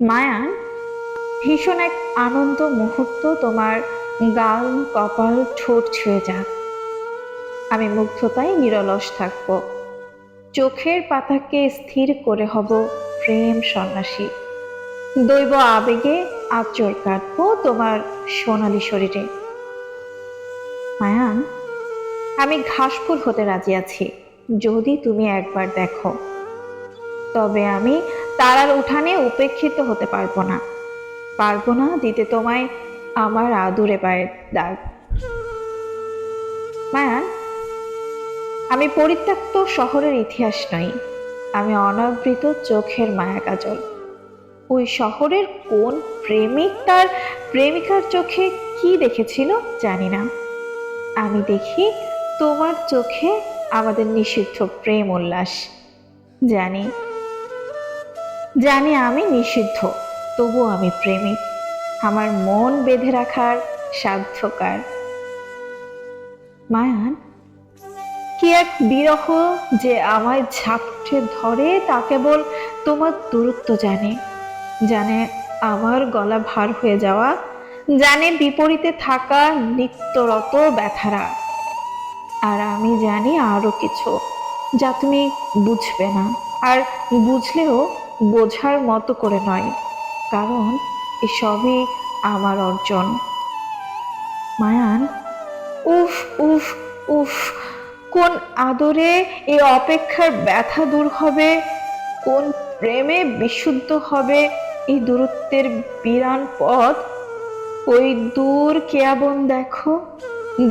Mayan ভীষণ এক আনন্দ মুহূর্ত তোমার গাল, কপাল, ঠোঁট ছুঁয়ে যাক। আমি মুগ্ধতায় নিরলস থাকব। চোখের পাতাকে স্থির করে হব প্রেম সন্ন্যাসী। দৈব আবেগে আচর কাটবো তোমার সোনালী শরীরে। মায়ান আমি ঘাসফুল হতে রাজি আছি। যদি তুমি একবার দেখো। তবে আমি তারার উঠানে উপেক্ষিত হতে পারব না। পারব না দিতে তোমায় আমার আদুরে পায়ের দাগ। মায়ান, আমি পরিত্যক্ত শহরের ইতিহাস নই, আমি অনাবৃত চোখের মায়া কাজল। ওই শহরের কোন প্রেমিক তার প্রেমিকার চোখে কি দেখেছিল জানি না। আমি দেখি তোমার চোখে আমাদের নিষিদ্ধ প্রেম উল্লাস। জানি জানি আমি নিষিদ্ধ তবু আমি প্রেমিক আমার মন বেঁধে রাখার সাধ্যকার। মায়ান, কি এক বিরহ যে আমায় ঝাপটে ধরে তা কেবল তোমার দূরত্ব জানে। জানে আমার গলা ভার হয়ে যাওয়া, জানে বিপরীতে থাকা নিত্যরত ব্যথারা। আর আমি জানি আরও কিছু, যা তুমি বুঝবে না। আর বুঝলেও বোঝার মতো করে নয়, কারণ এসবই আমার অর্জন। মায়ান, উফ উফ উফ, কোন আদরে এই অপেক্ষার ব্যথা দূর হবে? কোন প্রেমে বিশুদ্ধ হবে এই দূরত্বের বিরান পথ? ওই দূর কেয়াবন দেখো?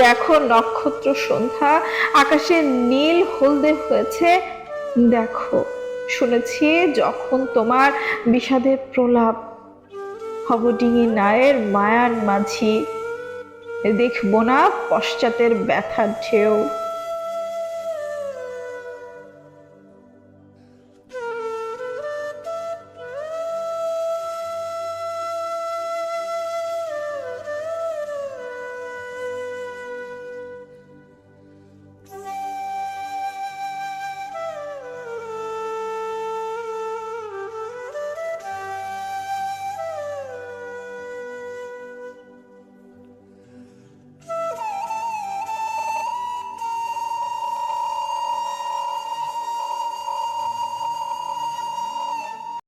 দেখো নক্ষত্র সন্ধ্যা, আকাশে নীল হলদে হয়েছে। দেখো। শুনেছি যখন তোমার বিষাদের প্রলাপ হবডিঙি নায়ের মায়ার মাঝি দেখব না পশ্চাতের ব্যথার ঢেউ।